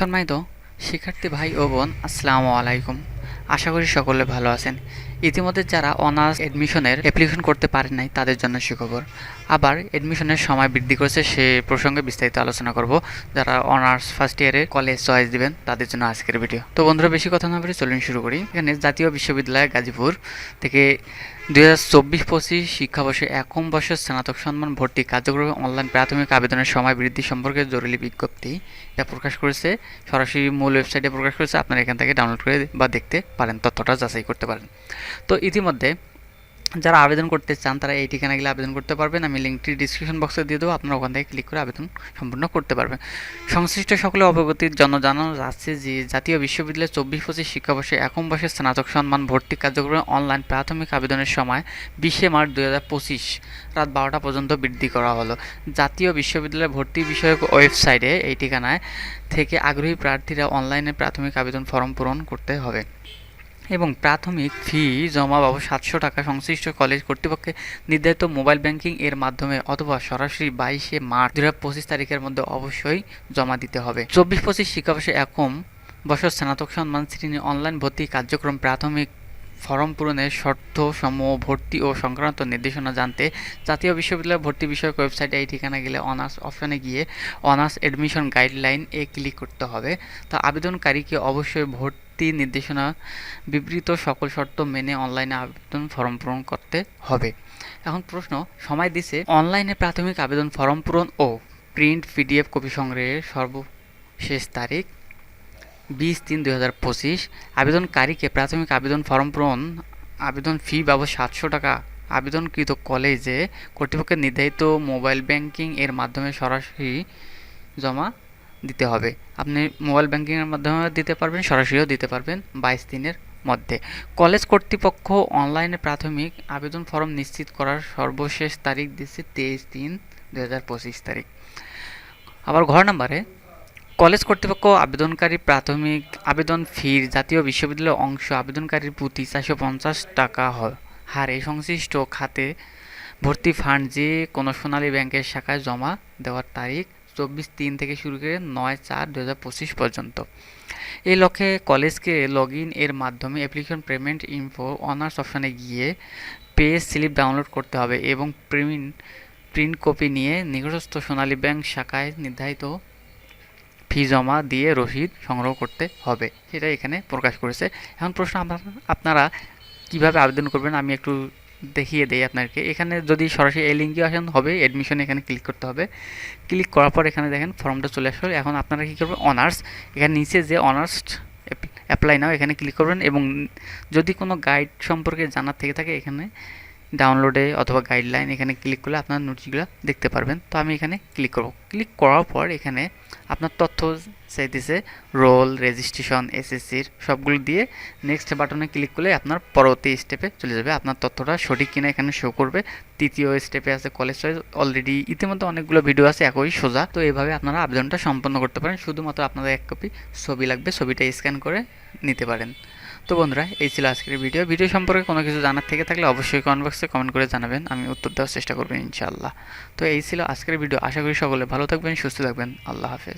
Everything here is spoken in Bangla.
সম্মানিত শিক্ষার্থী ভাই ও বোন আসসালামু আলাইকুম। আশা করি সকলে ভালো আছেন। ইতিমধ্যে যারা অনার্স এডমিশনের অ্যাপ্লিকেশন করতে পারেন নাই, তাদের জন্য সুখবর। আবার এডমিশনের সময় বৃদ্ধি করেছে, সে প্রসঙ্গে বিস্তারিত আলোচনা করব। যারা অনার্স ফার্স্ট ইয়ারে কলেজ চয়েস দিবেন, তাদের জন্য আজকের ভিডিও তো বন্ধুরা, বেশি কথা না বলে চলুন শুরু করি। এখানে জাতীয় বিশ্ববিদ্যালয় গাজীপুর থেকে দুই হাজার চব্বিশ পঁচিশ শিক্ষাবর্ষে একম বর্ষের স্নাতক সম্মান ভর্তি কার্যক্রমে অনলাইন প্রাথমিক আবেদনের সময় বৃদ্ধি সম্পর্কে জরুরি বিজ্ঞপ্তি এটা প্রকাশ করেছে, সরাসরি মূল ওয়েবসাইটে প্রকাশ করেছে, আপনারা এখান থেকে ডাউনলোড করে বা দেখতে পারেন, তথ্যটা যাচাই করতে পারেন। তো ইতিমধ্যে যারা আবেদন করতে চান, তারা এই ঠিকানা গেলে আবেদন করতে পারবেন। আমি লিঙ্কটি ডিসক্রিপশন বক্সে দিয়ে দেবো। আপনারা ওখান থেকে ক্লিক করে আবেদন সম্পূর্ণ করতে পারবেন। সংশ্লিষ্ট সকলে অবগতির জন্য জানানো যাচ্ছে যে, জাতীয় বিশ্ববিদ্যালয়ের চব্বিশ, পঁচিশ শিক্ষাবর্ষে একম বর্ষের স্নাতক সম্মান ভর্তি কার্যক্রমে অনলাইন প্রাথমিক আবেদনের সময় বিশে মার্চ দুই হাজার পঁচিশ রাত বারোটা পর্যন্ত বৃদ্ধি করা হলো। জাতীয় বিশ্ববিদ্যালয় ভর্তি বিষয়ক ওয়েবসাইটে এই ঠিকানায় থেকে আগ্রহী প্রার্থীরা অনলাইনে প্রাথমিক আবেদন ফর্ম পূরণ করতে হবে। এবং প্রাথমিক ফি জমা বাবদ সাতশো টাকা সংশ্লিষ্ট কলেজ কর্তৃপক্ষে নির্ধারিত মোবাইল ব্যাংকিং এর মাধ্যমে অথবা সরাসরি বাইশে মার্চ দু পঁচিশ তারিখের মধ্যে অবশ্যই জমা দিতে হবে। চব্বিশ পঁচিশ শিক্ষাবর্ষে এখন বছর স্নাতক সম্মান শ্রেণি অনলাইন ভর্তি কার্যক্রম প্রাথমিক ফর্ম পূরণের শর্ত সমূহ ভর্তি ও সংক্রান্ত নির্দেশনা জানতে জাতীয় বিশ্ববিদ্যালয় ভর্তি বিষয়ক ওয়েবসাইটে এই ঠিকানা গেলে অনার্স অপশনে গিয়ে অনার্স এডমিশন গাইডলাইন এ ক্লিক করতে হবে। তো আবেদনকারীকে অবশ্যই ভর্তি নির্দেশনা বিবৃত সকল শর্ত মেনে অনলাইনে আবেদন ফর্ম পূরণ করতে হবে। এখন প্রশ্ন, সময় দিছে। অনলাইনে প্রাথমিক আবেদন ফর্ম পূরণ ও প্রিন্ট পিডিএফ কপি সংগ্রহের সর্বশেষ তারিখ বিশ তিন দুই হাজার পঁচিশ আবেদনকারীকে প্রাথমিক আবেদন ফর্ম পূরণ, আবেদন ফি বাবদ সাতশো টাকা। আবেদনকৃত কলেজে কর্তৃপক্ষের নির্ধারিত মোবাইল ব্যাংকিং এর মাধ্যমে সরাসরি জমা দিতে হবে। আপনি মোবাইল ব্যাংকিংয়ের মাধ্যমে দিতে পারবেন, সরাসরিও দিতে পারবেন বাইশ দিনের মধ্যে। কলেজ কর্তৃপক্ষ অনলাইনে প্রাথমিক আবেদন ফর্ম নিশ্চিত করার সর্বশেষ তারিখ দিচ্ছে তেইশ তিন দু তারিখ। আবার ঘর নাম্বারে কলেজ কর্তৃপক্ষ আবেদনকারী প্রাথমিক আবেদন ফির জাতীয় বিশ্ববিদ্যালয়ের অংশ আবেদনকারীর প্রতি চারশো পঞ্চাশ টাকা হারে সংশ্লিষ্ট খাতে ভর্তি ফান্ড যে কোনো সোনালী ব্যাংকের শাখায় জমা দেওয়ার তারিখ চব্বিশ তিন থেকে শুরু করে নয় চার দু হাজার পঁচিশ পর্যন্ত। এই লক্ষ্যে কলেজকে লগ ইন এর মাধ্যমে অ্যাপ্লিকেশন পেমেন্ট ইনফো অনার্স অপশানে গিয়ে পে স্লিপ ডাউনলোড করতে হবে এবং প্রিন্ট প্রিন্ট কপি নিয়ে নিকটস্থ সোনালী ব্যাংক শাখায় নির্ধারিত ফি জমা দিয়ে রসিদ সংগ্রহ করতে হবে। সেটা এখানে প্রকাশ করেছে। এখন প্রশ্ন আপনারা কীভাবে আবেদন করবেন আমি একটু দেখিয়ে দেই আপনাকে এখানে যদি সরাসরি এই লিঙ্কে আসেন, হবে। অ্যাডমিশন এখানে ক্লিক করতে হবে। ক্লিক করার পর এখানে দেখেন ফর্মটা চলে আসবে এখন আপনারা কী করবেন? অনার্স এখানে নিচে যে অনার্স অ্যাপ্লাই নাও এখানে ক্লিক করবেন এবং যদি কোনো গাইড সম্পর্কে জানার থেকে থাকে, এখানে ডাউনলোডে অথবা গাইডলাইন এখানে ক্লিক করলে আপনার নোটসগুলো দেখতে পারবেন। তো আমি এখানে ক্লিক করব। ক্লিক করার পর এখানে আপনার তথ্য চাইতেছে রোল রেজিস্ট্রেশন এসএসসির সবগুলো দিয়ে নেক্সট বাটনে ক্লিক করলে আপনার পরবর্তী স্টেপে চলে যাবে। আপনার তথ্যটা সঠিক কিনা এখানে শো করবে। তৃতীয় স্টেপে আছে কলেজ চয়েস অলরেডি ইতিমধ্যে অনেকগুলো ভিডিও আছে একই সোজা। তো এইভাবে আপনারা আবেদনটা সম্পন্ন করতে পারেন। শুধুমাত্র আপনাদের এক কপি ছবি লাগবে। ছবিটা স্ক্যান করে নিতে পারেন। তো বন্ধুরা, এই ছিল আজকের ভিডিও। ভিডিও সম্পর্কে কোনো কিছু জানার থেকে থাকলে অবশ্যই কমেন্ট কমেন্ট করে জানাবেন। আমি উত্তর দেওয়ার চেষ্টা করবেন ইনশাআল্লাহ। তো এই ছিল আজকের ভিডিও। আশা করি সকলে ভালো থাকবেন, সুস্থ থাকবেন। আল্লাহ হাফেজ।